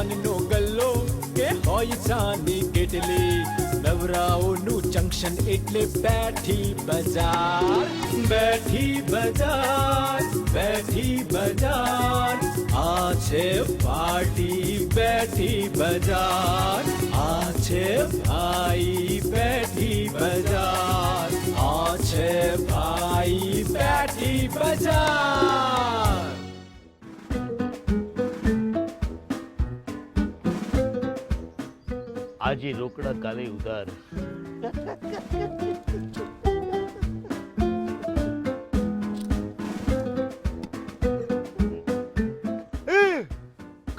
પાનનો ગલ્લો કે હોય ચાંદી કેટલી? નવરાઓનું જંક્શન એટલે બેઠી બજાર બેઠી બજાર બેઠી બજાર. આ છે પાર્ટી, બેઠી બજાર. આ છે ભાઈ, બેઠી બજાર. આ છે ભાઈ, બેઠી બજાર. આજે રોકડા કાલે ઉધાર.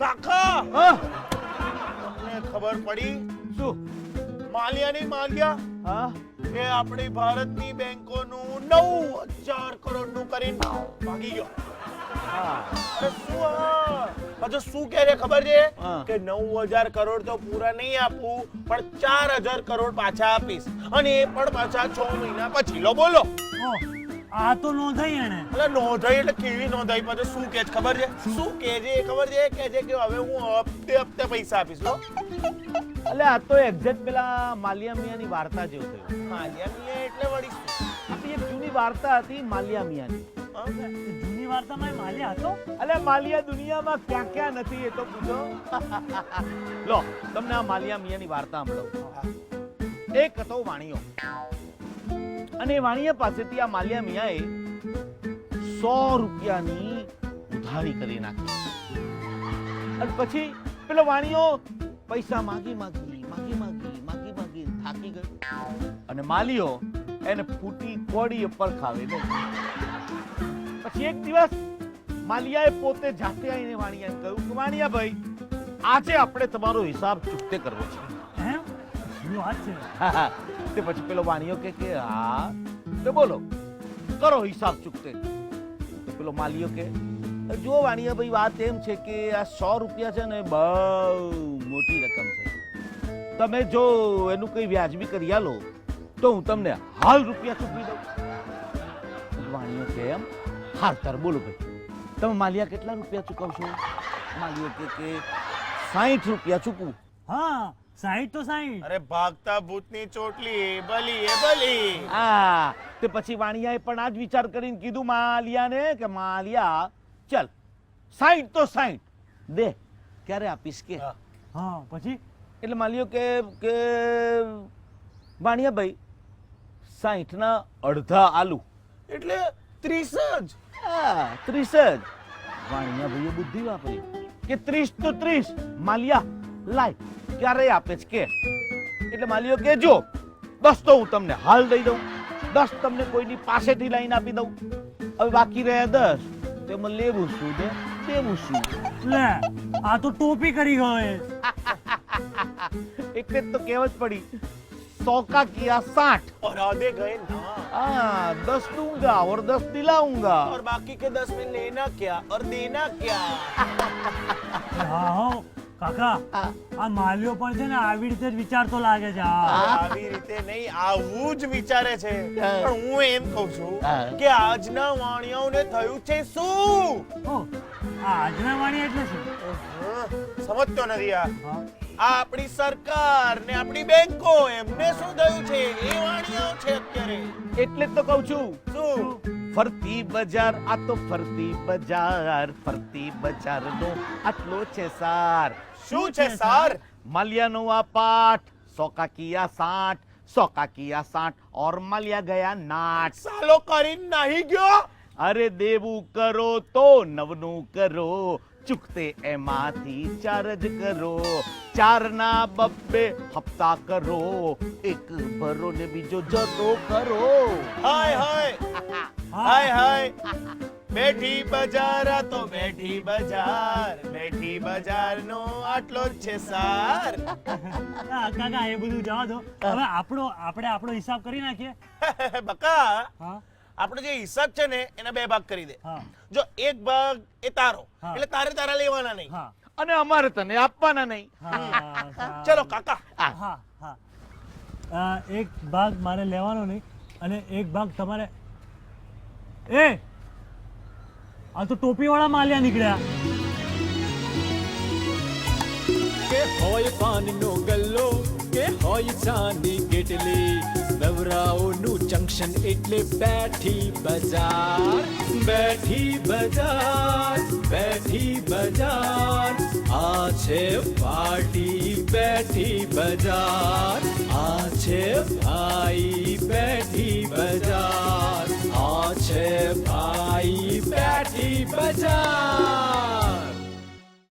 કાકા! તમને ખબર પડી? શું? માલિયાની માલિયા? હા? એ આપણી ભારતની બેંકોનું નવ હજાર કરોડનું કરીને ભાગી ગયો. હા. અરે શું? પાછો શું કહે છે ખબર છે? કે નવ હજાર કરોડ તો પૂરા નહીં આપું પણ ચાર હજાર કરોડ પાછા આપીશ. અને એ પણ પાછા છ મહિના પછી. લો બોલો. આ તો નોંધાઈ એને એટલે નોંધાઈ એટલે કેવી નોંધાઈ પાછો શું કે છે ખબર છે? શું? કે છે ખબર છે? કે છે કે હવે હું હપ્તે હપ્તે પૈસા આપીશ લો એટલે આ તો એક્ઝેક્ટ પેલા માલિયા મિયાની વાર્તા જેવું થયું. માલિયા મિયા એટલે વળી? આપણી એક જૂની વાર્તા હતી માલિયા મિયાની? જૂની વાર્તામાં માલ્યા હતો. અલે માલિયા દુનિયામાં ક્યાં ક્યાં નથી એ તો પૂછો. લો તમને આ માલિયા મિયાની વાર્તા સંભળાવું એક હતો વાણિયો અને વાણિયા પાસેથી આ માલિયા મિયાએ સો રૂપિયાની ઉધારી કરી નાખી. અને પછી પેલો વાણિયો પૈસા માગી માગી માગી માગી માગી માગી થાકી ગયો. અને માલિયો એને ફૂટી કોડી પર ખાવે નહીં પછી એક દિવસ માલિયાએ પોતે જાતે આવીને વાણિયાને કહ્યું કે વાણિયા ભાઈ આજે આપણે તમારો હિસાબ ચૂકતે કરવો છે. તે પછી પેલો વાણિયો કે કે હા. તો બોલો કરો હિસાબ ચૂકતે. તો પેલો માલિયો કે જો વાણિયા ભાઈ વાત એમ છે કે આ સો રૂપિયા છે ને બહુ મોટી રકમ છે. તમે જો એનું કઈ વ્યાજબી કરી આલો તો હું તમને હાલ રૂપિયા ચૂકવી દઉં. વાણિયો કે એમ? હાર તાર બોલો ભાઈ. તમે માલિયા કેટલા રૂપિયા ચૂકવશો? માલિયો કે કે સાહીઠ રૂપિયા ચૂકવું. હા સાઈઠ તો સાઈઠ. અરે ભાગતા ભૂતની ચોટલી બલી એ બલી. હા તે પછી વાણિયાએ પણ આ જ વિચાર કરીને કીધું માલિયાને કે માલિયા ચલ સાઈઠ તો સાઈઠ. દે ક્યારે આપીશ કે? હા. હા પછી? એટલે માલિયો કે કે વાણિયા ભાઈ સાઈઠ ના અડધા આલુ. એટલે ત્રીસ જ. હા ત્રીસ જ. વાણિયા ભાઈએ બુદ્ધિ વાપરી. કે ત્રીસ તો ત્રીસ. માલિયા લાય ક્યારે આપે છે કે? એટલે માલિયો કે જો દસ તો હું તમને હાલ દઈ દઉં. દસ તમને કોઈની પાસેથી લાઈન આપી દઉં. હવે બાકી રહ્યા દસ તેમાં લેવું શું ને દેવું શું? લે આ તો ટોપી કરી ગયો એક એટલે જ તો કહેવત પડી. सौ का किया साठ। और आधे गए ना। हाँ दस दूंगा और दस दिलाऊंगा। और बाकी के दस में लेना क्या और देना क्या? આવો કાકા આ માલ્યો પણ છે ને આવી રીતે જ વિચારતો લાગે છે આ આવી રીતે નહીં આવું જ વિચારે છે હા. પણ હું એમ કહું હા. છું કે આજના વાણિયાઓને થયું છે શું? ઓહ, આ આજના એટલે શું? સમજતો નથી આ. હા. આ આપણી સરકાર ને આપણી બેંકો એમને શું થયું છે? એ વાણિયાઓ છે અત્યારે. એટલે જ તો કહું છું. શું? ફરતી બજાર આ તો ફરતી બજાર ફરતી બજાર નો આટલો છે સાર. શું છે સાર? માલિયાનો આ પાઠ સોકા કિયા સાઠ સોકા કિયા સાઠ ઓર માલિયા ગયા નાટ સાલો કરીને નહીં ગયો? અરે દેવું કરો તો નવનું કરો. ચૂકતે એમાંથી ચાર જ કરો. ચાર ના બબ્બે હપ્તા કરો. એક ભરો ને બીજો જતો કરો. હાય હાય. હાય હાય. બેઠી બજાર આ તો બેઠી બજાર. બેઠી બજાર નો આટલો જ છે સાર. કાકા એ બધું જવા દો. હવે આપણો આપણે આપણો હિસાબ કરી નાખીએ. બકા. હા. આપણો જે હિસાબ છે ને એના બે ભાગ કરી દે. જો એક ભાગ એ તારો એટલે તારે તારા લેવાના નહીં. અને અમારે તને આપવાના નહીં. હા ચલો કાકા. હા હા. આ એક ભાગ મારે લેવાનો નહીં અને એક ભાગ તમારે એ! આ તો ટોપીવાળા માલિયા નીકળ્યા. હોય પાનનો ગલ્લો, કે હોય ચાની કેટલી. નવરાઓનું જંક્શન એટલે બેઠી બજાર બેઠી બજાર બેઠી બજાર. આ છે પાર્ટી, બેઠી બજાર.